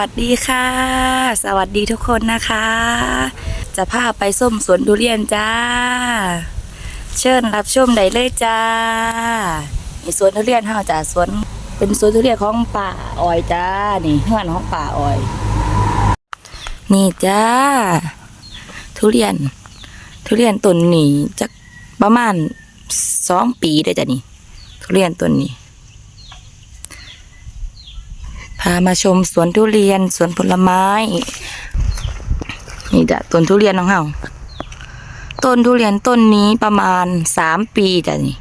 สวัสดีค่ะ สวัสดีทุกคนนะคะ จะพาไปส้มสวนทุเรียนจ้า เชิญรับชมได้เลยจ้านี่สวนทุเรียนเฮาจ้าสวนเป็นสวนทุเรียนของป่าออยจ้า นี่เฮือนของป่าออย นี่จ้า ทุเรียน ทุเรียนต้นนี้จะประมาณสองปีได้จ้ะนี่ ทุเรียนต้นนี้ พามาชมสวนทุเรียนสวนผลไม้ นี่จ้ะต้นทุเรียนของเราต้นทุเรียนต้นนี้ประมาณสามปีจ้ะนี่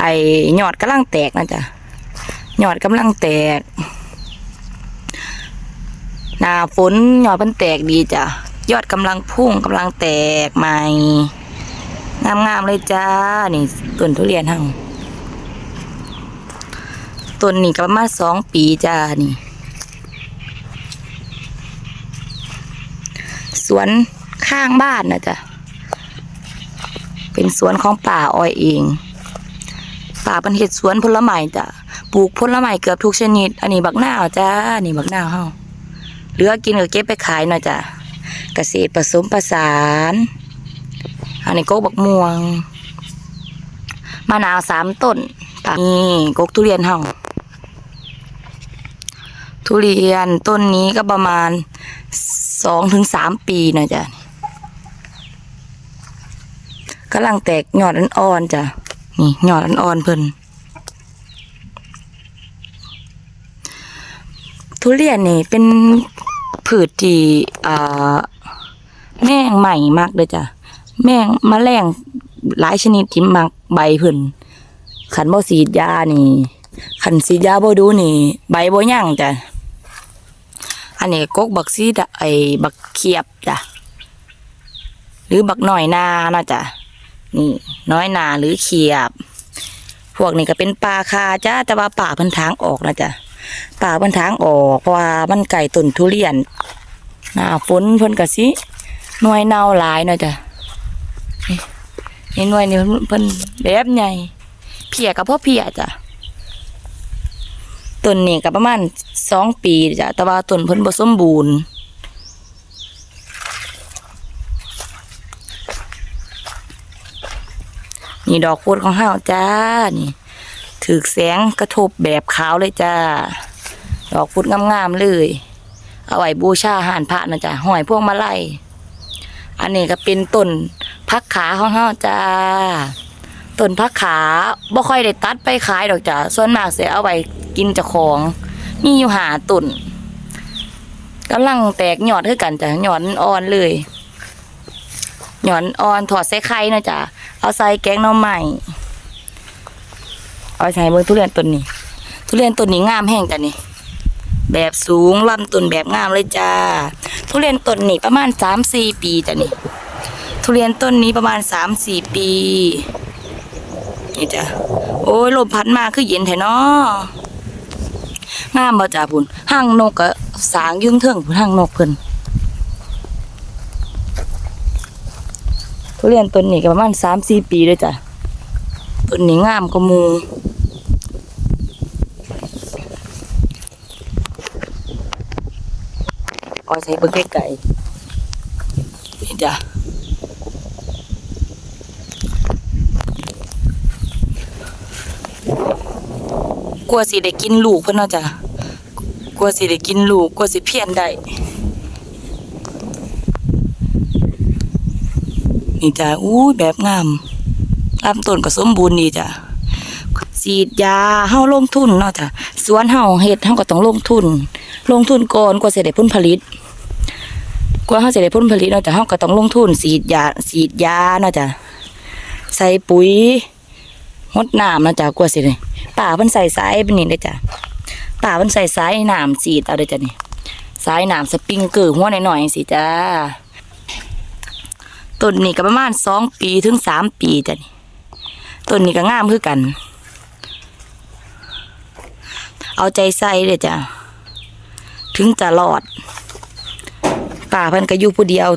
ไอ้ยอดกำลังแตกนะจ๊ะยอดกำลังแตกหน้าฝนยอดมันแตกดีจ้ะยอดกำลังพุ่งกำลังแตกใหม่งามๆเลยจ้านี่ต้นทุเรียนเฮา ต้นนี้ก็ประมาณสองปีจ้านี่ สวนข้างบ้านนะจ๊ะเป็นสวนของป่าอ้อยเองป่าเป็นเห็ดสวนผลไม้จ้ะปลูกผลไม้เกือบทุกชนิด อันนี้บักหน้าจ้านี่บักหน้าเฮาเหลือกินก็เก็บไปขายหน่อยจ้ะเกษตรผสมผสาน อันนี้ก็บักม่วงมะนาวสามต้นนี่กกทุเรียนเฮา ทุเรียนต้นนี้ก็ประมาณสองถึงสามปีนะจ๊ะกำลังแตกยอดอ่อนๆจ้ะนี่ยอดอ่อนๆเพิ่นทุเรียนนี่เป็นผืชที่แม่งใหม่มากเลยจ้ะแม่งมแมลงหลายชนิดที่มักใบเพิ่นขันบ่สีดยานี่ขันสีดยาบ่ดูนี่ ใบบ่ย่างจ้ะ อันนี้กกบักซีดะไอบักเขียบจ้ะหรือบักหน่อยนานาะจ้ะนี่น้อยนาหรือเขียบ พวกนี้ก็เป็นปลาคาจ้าแต่ว่าป่าพันทางออกนะจ้ะป่าพันทางออกเพราะว่ามันไก่ต้นทุเรียนหน้าฝนเพิ่นกะสิหน่วยเน่าหลายนะจ้ะนี่นี่หน่วยนี่เพิ่นเพิ่นแบบใหญ่เพียกับพ่อเพียจ้ะ ต้นนี้ก็ประมาณสองปีจ้ะแต่ว่าต้นเพิ่นบ่สมบูรณ์นี่ดอกพุดของเฮาจ้านี่ถือแสงกระทบแบบขาวเลยจ้า ดอกพุดงามๆเลย เอาไว้บูชาหานพระนะจ้ะห้อยพวงมาลัยอันนี้ก็เป็นต้นพักขาของเฮาจ้าต้นพักขาบ่ค่อยได้ตัดไปขายดอกจ้ะส่วนมากเสียเอาไว้ กินจ้าของมีอยู่หาต้นกำลังแตกหยอดคือกันจ้ะยอดอ่อนเลยหยอดอ่อนถอดใส่ไข่นะจ้ะเอาใส่แกงน่อไม้เอาใส่เบิ่งทุเรียนต้นนี้ ทุเรียนต้นนี้งามแห้งจ้ะนี่แบบสูงลำต้นแบบงามเลยจ้า ทุเรียนต้นนี้ประมาณสามสี่ปีจ้ะนี่ทุเรียนต้นนี้ประมาณสามสี่ปีนี่จ้ะโอ้ยลมพัดมาคือเย็นแท้เนาะ งามบ่จ้าพุ่นห้างนกก็สางยึงเทิงพุ่นห้างนกเพิ่นทุเรียนต้นนี้ก็ประมาณสามสี่ปีเลยจ้ะต้นนี้งามกว่ามูเอาใส่เบิ่งไกลๆนี่จ้ะ กลัวสิได้กินลูกเพิ่นเนาะจ้ะกลัวสิได้กินลูกกลัวสิเพี้ยนได้นี่จ้ะอู้แบบงามลำต้นก็สมบูรณ์ดีจ้ะฉีดยาเฮาลงทุนเนาะจ้ะสวนเฮาเฮ็ดเฮาก็ต้องลงทุน ลงทุนก่อนกว่าสิได้ผลผลิตกว่าเฮาสิได้ผลผลิตเนาะจ้ะเฮาก็ต้องลงทุนฉีดยาฉีดยาเนาะจ้ะใส่ปุ๋ยงดน้ำนาะจ้ะกว่าสิได้ ป่ามันใส่สายเป็นนี่เลยจ้ะป่ามันใส่สายหน้ำสีเอาเลยจ้ะนี่สายหน้ำสปริงเกอร์หัวหน่อยๆสิจ้าต้นนี้ก็ประมาณสองปีถึงสามปีจ้ะนี่ต้นนี้ก็งามคือกัน เอาใจใส่เลยจ้ะถึงจะรอดป่าเพิ่นก็อยู่ผู้เดียว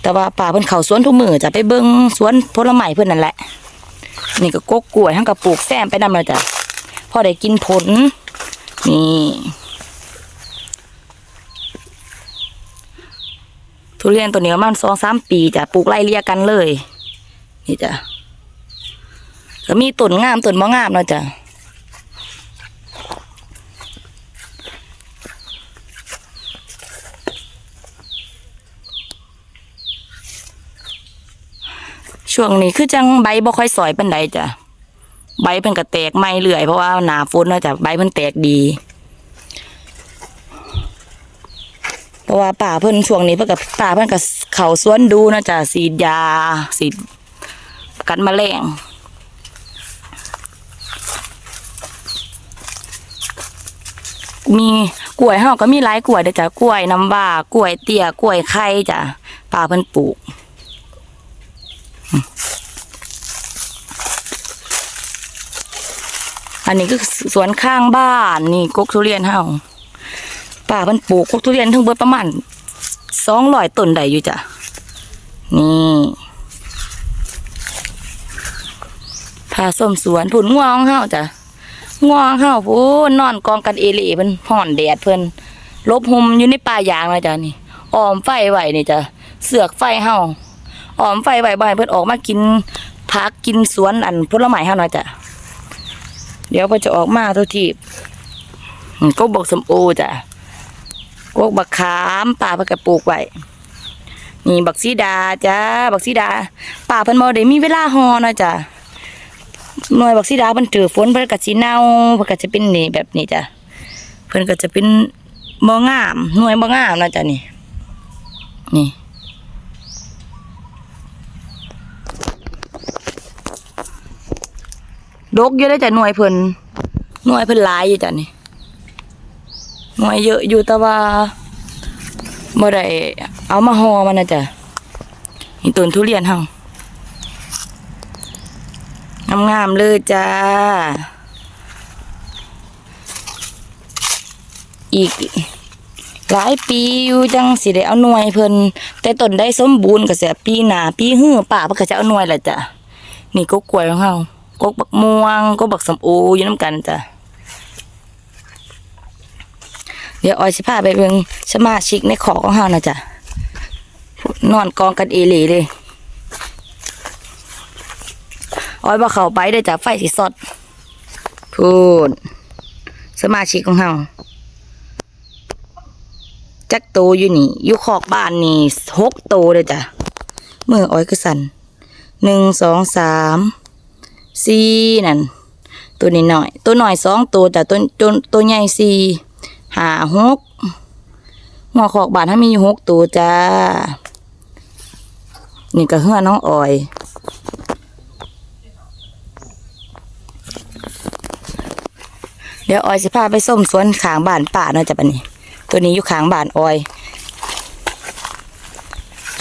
แต่ว่าป่าเพิ่นเขาสวนทุกมือจะไปเบิ่งสวนผลไม้เพิ่นนั่นแหละ นี่ก็กกกล้วยทั้งกับปลูกแซมไปนำแลยจ้ะพอได้กินผล นี่ทุเรียนตัวนี้ประมาณสองสามปีจ้ะปลูกไล่เลี่ยกันเลย นี่จ้ะก็มีต้นงามต้นมะงามเนาะจ้ะ ช่วงนี้คือจังใบบ่ค่อยสอยเปานใดจ้ะใบเพิ่นก็แตกไม่เรื่อยเพราะว่าหนาฝนเนาะจ้ะใบเพิ่นแตกดีเพราะว่าป่าเพิ่นช่วงนี้เพิ่นกับป่าเพิ่นกับเขาสวนดูนะจ้ะสีดยาสีดกันแมลงมีกล้วยเฮาก็มีหลายกล้วยเด้อจ้ะกล้วยน้ำว้ากล้วยเตี้ยกล้วยไข่จ้ะป่าเพิ่นปลูก อันนี้ก็สวนข้างบ้านนี่กกทุเรียนเฮาป่าเพิ่นปลูกกกทุเรียนทั้งเบิดประมาณสองร้อยต้นได้อยู่จ้ะนี่พาส้มสวนผุนงวงเฮาจ้ะงวงเฮาพูนนอนกองกันเอเล่เพิ่นห่อนแดดเพิ่นลบหุมอยู่ในป่ายางเลยจ้ะนี่ออมไฟไหวนี่จ้ะเสือกไฟเฮา ออมไฟไว้บ่ให้เพิ่อนออกมากินพักกินสวนอันผลไม้เฮาหน่อยจ้ะเดี๋ยวพอจะออกมาทุกทีก็บอกสมโอจ้ะกกบักขามป่าเพิ่นก็ปลูกไว้นี่บักซีดาจ้าบักซีดาป่าเพิ่นบ่ได้มีเวลาฮอเนาะจ้ะหน่วยบักซีดาเพิ่นถือฝนเพิ่นก็สิเน่าเพิ่นก็จะเป็นนี่แบบนี้จ้ะเพิ่นก็จะเป็นบ่งามหน่วยบ่งามนะจ้ะนี่นี่ ดกเยอะได้จ้ะหน่วยเพิ่นหน่วยเพิ่นหลายอยู่จ้ะนี่หน่วยเยอะอยู่แต่ว่าบ่ได้เอามาห่อมันนะจ้ะนี่ต้นทุเรียนเฮางามๆเลยจ้า อีกหลายปีอยู่จังสิได้เอาหน่วยเพิ่นแต่ต้นได้สมบูรณ์ก็เสียปีหนาปีหื้อป่าเพิ่นก็จะเอาหน่วยแหละจ้ะนี่ก็กล้วยของเฮา กกบักม่วงกกบักสมโออยู่น้ำกันจ้ะเดี๋ยวออยสิพาไปเบิ่งสมาชิกในขอของเฮานะจ้ะนอนกองกันเอหลีเลยออยบ่เข้าไปเด้จ้ะไฟสิสดพูนสมาชิกของเฮาจักโตอยู่นี่ อยู่ขอกบ้านนี่หกโตเลยจ้ะมือออยคือสันหนึ่งสองสาม สี่นั่นตัวนี้หน่อย ตัวหน่อยสองตัวแต่ตัวตัวตัวใหญ่สี่หาหกหัวขอกบานถ้ามีอยู่หกตัวจ้า นี่ก็เฮือน้องออยเดี๋ยวออยสิพาไปส้มสวนขางบานป่าเนาะจ้ะปะนี่ตัวนี้อยู่ขางบานออย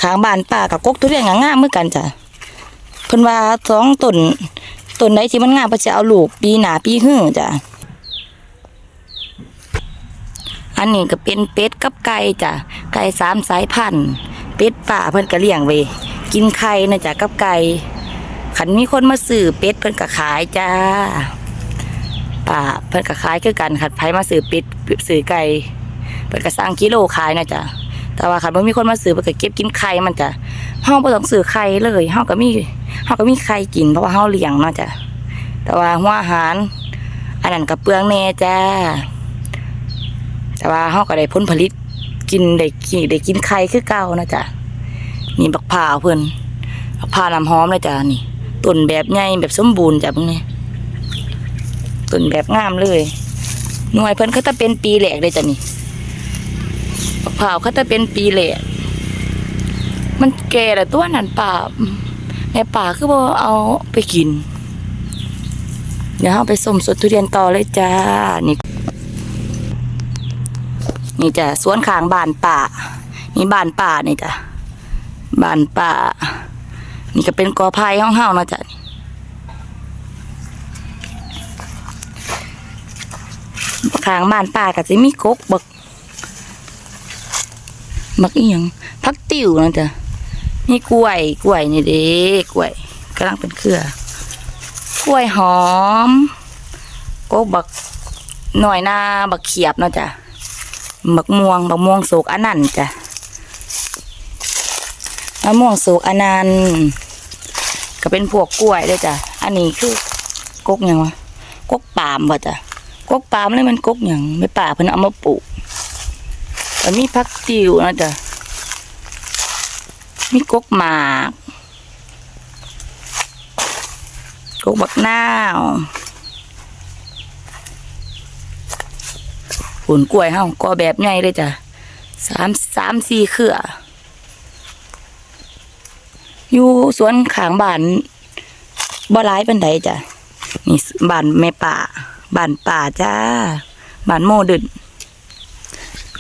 ขางบานป่ากับกกทุเรียนงามๆเหมือนกันจ้ะเพิ่นว่าสองต้น ต้นใดที่มันงามเพิ่นจะเอาลูกปีหนาปีหื้อจ้ะอันนี้ก็เป็นเป็ดกับไก่จ้ะไก่สามสายพันธุ์เป็ดป่าเพิ่นก็เลี้ยงไว้กินไข่นะจ้ะกับไก่ขันมีคนมาซื้อเป็ดเพิ่นก็ขายจ้าป่าเพิ่นก็ขายคือกันขันไผมาซื้อเป็ดซื้อไก่เพิ่นก็สั่งกิโลขายนะจ้ะแต่ว่าคันบ่มีคนมาซื้อเพิ่นก็เก็บกินไข่มันจ้ะเฮาบ่ต้องซื้อไข่เลยเฮาก็มี เฮาก็มีไข่กินเพราะว่าเฮาเลี้ยงเนาะจ้ะแต่ว่าหัวอาหาร อันนั้นก็เปลืองแน่จ้า แต่ว่าเฮาก็ได้ผลผลิตกินได้กินได้กินไข่คือเก่านะจ้ะนี่บักพร้าเพิ่นบักพร้าน้ำหอมเลยจ้ะนี่ต้นแบบใหญ่แบบสมบูรณ์จ้ะเบิ่งนี่ต้นแบบงามเลย หน่วยเพิ่นเขาจะเป็นปีแรกเลยจ้ะนี่บักพร้าเขาจะเป็นปีแหละมันแก่แล้วตัวนั้นป่า แม่ป่าคือบ่เอาไปกิน เดี๋ยวเอาไปส้มสดทุเรียนต่อเลยจ้า นี่ นี่จ้ะสวนขางบานป่า นี่บานป่านี่จ้ะบานป่า นี่ก็เป็นกอไผ่ห้องเฮานะจ้ะขางบ้านป่าก็สิมีกกบักมักอีหยังพักติ๋วนะจ๊ะ นี่กล้วย กล้วยนี่เด้กล้วยกำลังเป็นเครือ กล้วยหอมก็บักหน่อยหน้าบักเขียบเนาะจ้ะบักม่วงบักม่วงโศกอันนั้นจ้ะมะม่วงสุกอนันก็เป็นพวกกล้วยด้วยจ้ะ อันนี้คือกกหยังวะกกปามบ่จ้ะกกปามเลยมันกกหยังไม่ป่าเพิ่นเอามาปลูกแล้วมีผักติ๋วนะจ้ะ มีกกหมากกกบักนาวผลกล้วยเฮาก็แบบใหญ่เลยจ้ะสามสามสี่เครือ อยู่สวนขางบ้านบ่ร้ายปันใดจ้ะนี่บ้านแม่ป่าบ้านป่าจ้าบ้านโมเดิน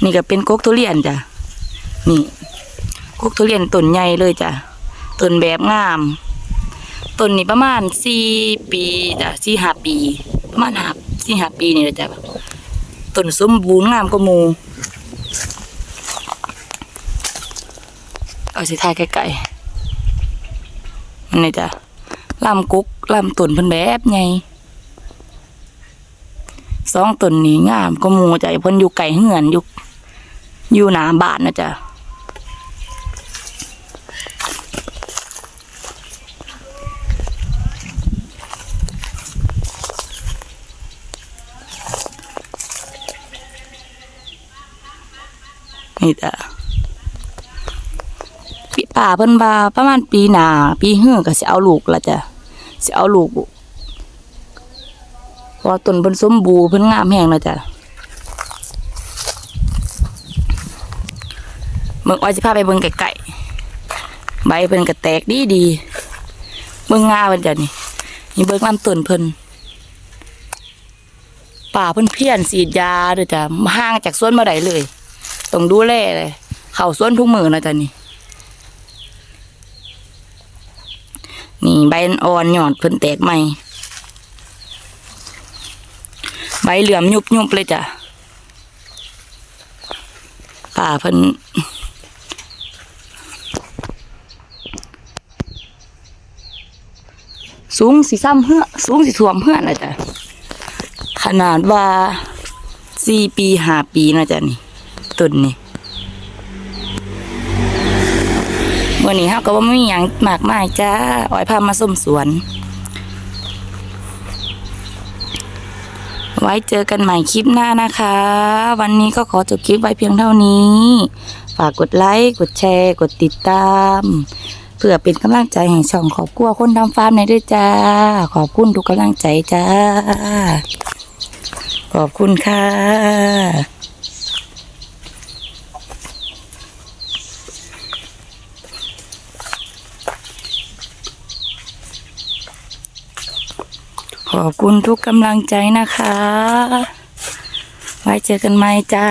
นี่ก็เป็นกกทุเรียนจ้ะนี่ กกทุเรียนต้นใหญ่เลยจ้ะต้นแบบงามต้นนี้ประมาณสี่ปีจ้ะสี่ห้าปี ประมาณห้าสี่ห้าปีนี่แหละจ้ะต้นสมบูรณ์งามกว่ามูเอาสิทายไกลๆมันนี่จ้ะลำกุกลำตุนเพิ่นแบบไงสองตุนนี่งามก็หมูจ้ะเพิ่นอยู่ไก่เหือนอยู่อยู่หนาบานนะจ้ะ นี่จ้ะปีป่าเพิ่นว่าประมาณปีหนาปีเฮือก็สิเอาลูกละจ้ะสิเอาลูกเพราะว่าต้นเพิ่นสมบูรณ์เพิ่นงามแฮงแล้วจ้ะเบิ่งอ้อยสิพาไปเบิ่งไกลๆใบเพิ่นก็แตกดีดีเบิ่งงาเพิ่นจ้ะนี่นี่เบิ่งลำต้นเพิ่นป่าเพิ่นเพี้ยนสีดยาด้อจ้ะห่างจากสวนบ่ได้เลย ต้องดูแลเลย เข้าสวนทุกมือนะจ้ะนี่ นี่ใบอ่อนหยอดเพิ่นแตกใหม่ ใบเหลือมยุบยุบเลยจ้ะป่าเพิ่นสูงสีซ้ำเพื่อสูงสีถ่วมเพื่อนนะจ้ะขนาดว่าสี่ปีห้าปีนะจ้ะนี่ ต้นนี่วันนี้เฮาก็บ่มีหยังมากมายจ้าอ้อยพามาส้มสวน ไว้เจอกันใหม่คลิปหน้านะคะ วันนี้ก็ขอจบคลิปไว้เพียงเท่านี้ ฝากกดไลค์ กดแชร์ กดติดตาม เพื่อเป็นกำลังใจให้ช่องขอบครัวคนทำฟาร์มในด้วยจ้า ขอบคุณทุกกำลังใจจ้า ขอบคุณค่ะ ขอบคุณทุกกำลังใจนะคะ ไว้เจอกันใหม่จ้า